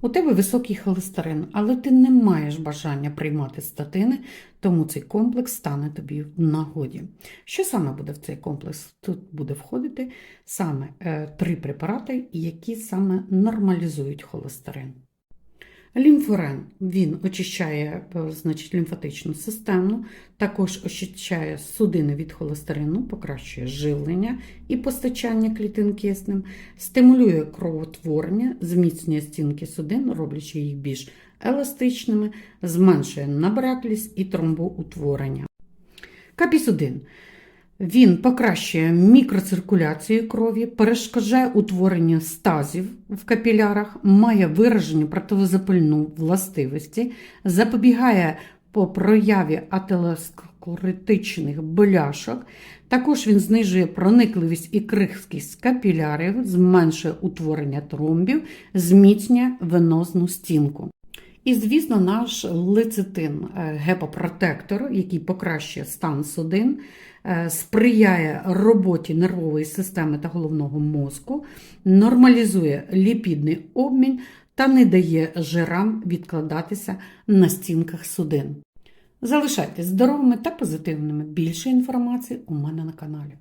У тебе високий холестерин, але ти не маєш бажання приймати статини, тому цей комплекс стане тобі в нагоді. Що саме буде в цей комплекс? Тут буде входити саме е, три препарати, які саме нормалізують холестерин. Лімфорен він очищає е, значить, лімфатичну систему, також очищає судини від холестерину, покращує живлення і постачання клітин киснем, стимулює кровотворення, зміцнює стінки судин, роблячи їх більш еластичними, зменшує набраклість і тромбоутворення. Капісудин. Він покращує мікроциркуляцію крові, перешкоджає утворенню стазів в капілярах, має виражені протизапальну властивості, запобігає по прояві атеросклеротичних боляшок. Також він знижує проникливість і крихкість капілярів, зменшує утворення тромбів, зміцнює венозну стінку. І, звісно, наш лецитин е, гепопротектор, який покращує стан судин, е, сприяє роботі нервової системи та головного мозку, нормалізує ліпідний обмін та не дає жирам відкладатися на стінках судин. Залишайтесь здоровими та позитивними. Більше інформації у мене на каналі.